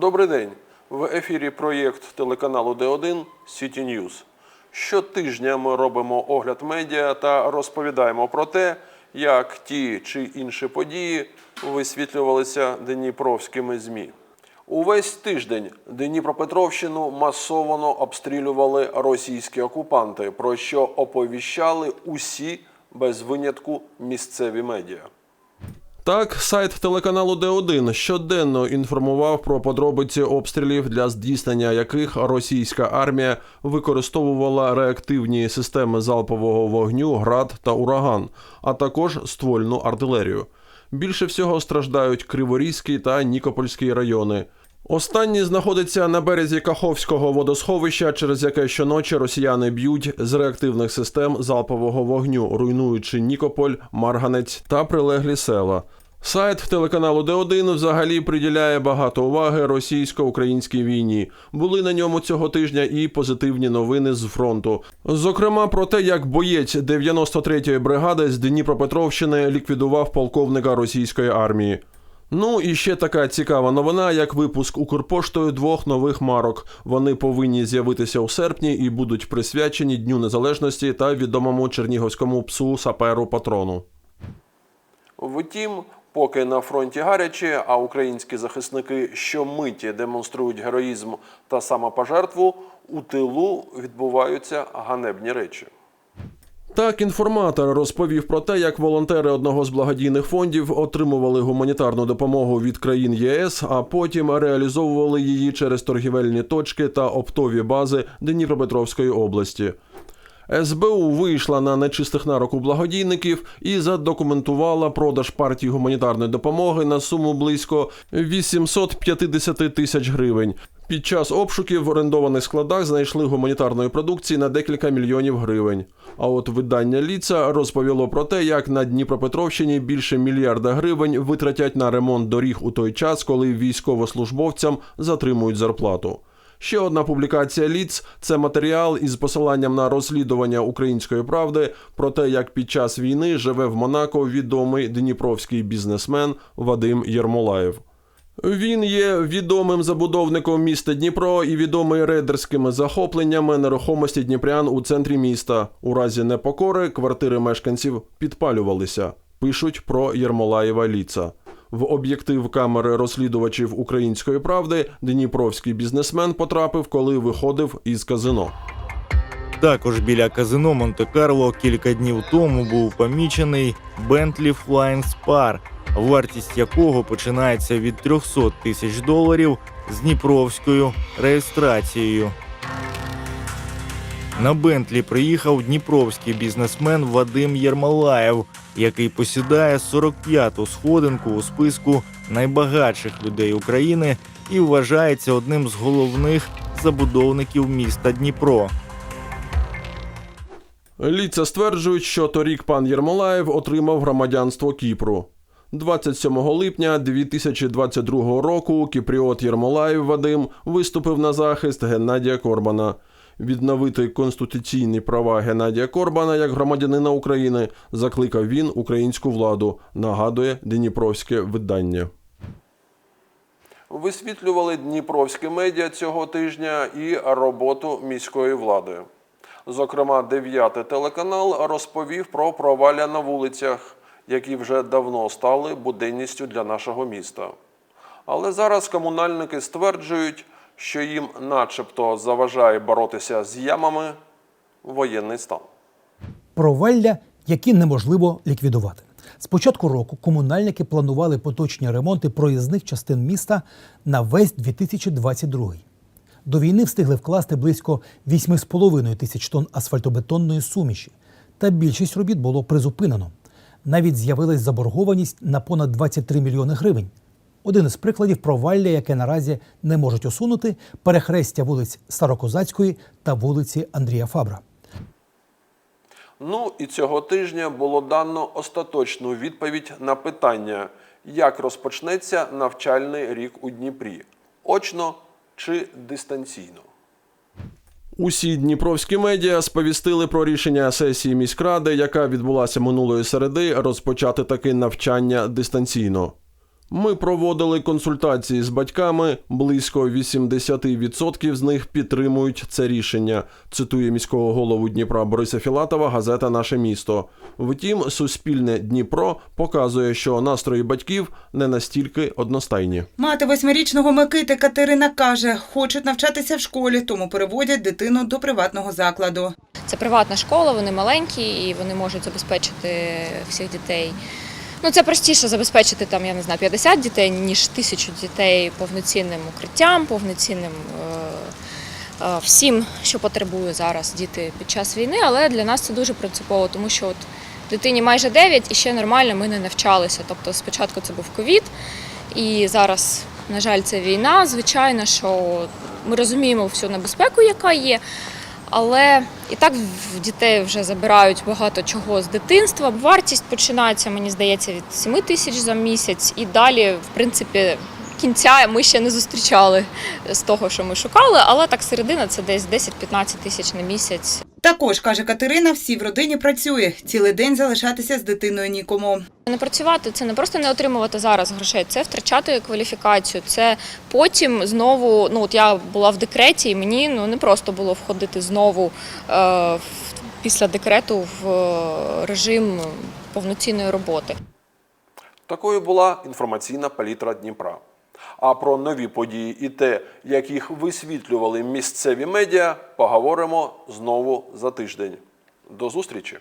Добрий день. В ефірі проєкт телеканалу Д1 City News. Щотижня ми робимо огляд медіа та розповідаємо про те, як ті чи інші події висвітлювалися дніпровськими ЗМІ. Увесь тиждень Дніпропетровщину масово обстрілювали російські окупанти, про що оповіщали усі без винятку місцеві медіа. Так, сайт телеканалу Д1 щоденно інформував про подробиці обстрілів, для здійснення яких російська армія використовувала реактивні системи залпового вогню, град та ураган, а також ствольну артилерію. Більше всього страждають Криворізький та Нікопольський райони. Останній знаходиться на березі Каховського водосховища, через яке щоночі росіяни б'ють з реактивних систем залпового вогню, руйнуючи Нікополь, Марганець та прилеглі села. Сайт телеканалу Д1 взагалі приділяє багато уваги російсько-українській війні. Були на ньому цього тижня і позитивні новини з фронту. Зокрема, про те, як боєць 93-ї бригади з Дніпропетровщини ліквідував полковника російської армії. Ну і ще така цікава новина, як випуск Укрпоштою двох нових марок. Вони повинні з'явитися у серпні і будуть присвячені Дню Незалежності та відомому чернігівському псу саперу патрону. Втім, поки на фронті гаряче, а українські захисники щомиті демонструють героїзм та самопожертву, у тилу відбуваються ганебні речі. Так, інформатор розповів про те, як волонтери одного з благодійних фондів отримували гуманітарну допомогу від країн ЄС, а потім реалізовували її через торгівельні точки та оптові бази Дніпропетровської області. СБУ вийшла на нечистих на руку благодійників і задокументувала продаж партії гуманітарної допомоги на суму близько 850 тисяч гривень. Під час обшуків в орендованих складах знайшли гуманітарної продукції на декілька мільйонів гривень. А от видання Ліца розповіло про те, як на Дніпропетровщині більше мільярда гривень витратять на ремонт доріг у той час, коли військовослужбовцям затримують зарплату. Ще одна публікація Ліц це матеріал із посиланням на розслідування української правди про те, як під час війни живе в Монако відомий дніпровський бізнесмен Вадим Єрмолаєв. Він є відомим забудовником міста Дніпро і відомий рейдерськими захопленнями нерухомості Дніпрян у центрі міста. У разі непокори квартири мешканців підпалювалися. Пишуть про Єрмолаєва Ліца. В об'єктив камери розслідувачів української правди дніпровський бізнесмен потрапив, коли виходив із казино. Також біля казино Монте-Карло кілька днів тому був помічений Bentley Flying Spar, вартість якого починається від 300 тисяч доларів з дніпровською реєстрацією. На Бентлі приїхав дніпровський бізнесмен Вадим Єрмолаєв, який посідає 45-ту сходинку у списку найбагатших людей України і вважається одним з головних забудовників міста Дніпро. Ліца стверджують, що торік пан Єрмолаєв отримав громадянство Кіпру. 27 липня 2022 року Кіпріот Єрмолаєв Вадим виступив на захист Геннадія Корбана. Відновити конституційні права Геннадія Корбана як громадянина України закликав він українську владу, нагадує Дніпровське видання. Висвітлювали дніпровські медіа цього тижня і роботу міської влади. Зокрема, дев'ятий телеканал розповів про провалля на вулицях, які вже давно стали буденністю для нашого міста. Але зараз комунальники стверджують, що їм начебто заважає боротися з ямами воєнний стан. провалля, які неможливо ліквідувати. З початку року комунальники планували поточні ремонти проїзних частин міста на весь 2022. До війни встигли вкласти близько 8,5 тисяч тонн асфальтобетонної суміші, та більшість робіт було призупинено. Навіть з'явилась заборгованість на понад 23 мільйони гривень. Один із прикладів провалля, яке наразі не можуть усунути, перехрестя вулиць Старокозацької та вулиці Андрія Фабра. Ну і цього тижня було дано остаточну відповідь на питання, як розпочнеться навчальний рік у Дніпрі очно чи дистанційно. Усі дніпровські медіа сповістили про рішення сесії міськради, яка відбулася минулої середи, розпочати таки навчання дистанційно. Ми проводили консультації з батьками. Близько 80% з них підтримують це рішення. Цитує міського голову Дніпра Бориса Філатова газета Наше місто. Втім, суспільне Дніпро показує, що настрої батьків не настільки одностайні. Мати восьмирічного Микити Катерина каже, хочуть навчатися в школі, тому переводять дитину до приватного закладу. Це приватна школа, вони маленькі і вони можуть забезпечити всіх дітей. Ну, це простіше забезпечити там, я не знаю, 50 дітей, ніж тисячу дітей повноцінним укриттям, повноцінним е, е, всім, що потребує зараз діти під час війни. Але для нас це дуже принципово, тому що от дитині майже 9 і ще нормально ми не навчалися. Тобто спочатку це був ковід, і зараз, на жаль, це війна. Звичайно, що ми розуміємо всю небезпеку, яка є. Але і так в дітей вже забирають багато чого з дитинства. Вартість починається, мені здається, від 7 тисяч за місяць, і далі, в принципі, кінця ми ще не зустрічали з того, що ми шукали, але так середина це десь 10-15 тисяч на місяць. Також, каже Катерина, всі в родині працює. Цілий день залишатися з дитиною нікому. Не працювати це не просто не отримувати зараз грошей, це втрачати кваліфікацію. Це потім знову. Ну от я була в декреті, і мені ну не просто було входити знову е, після декрету в е, режим повноцінної роботи. Такою була інформаційна палітра Дніпра. А про нові події і те, як їх висвітлювали місцеві медіа, поговоримо знову за тиждень. До зустрічі!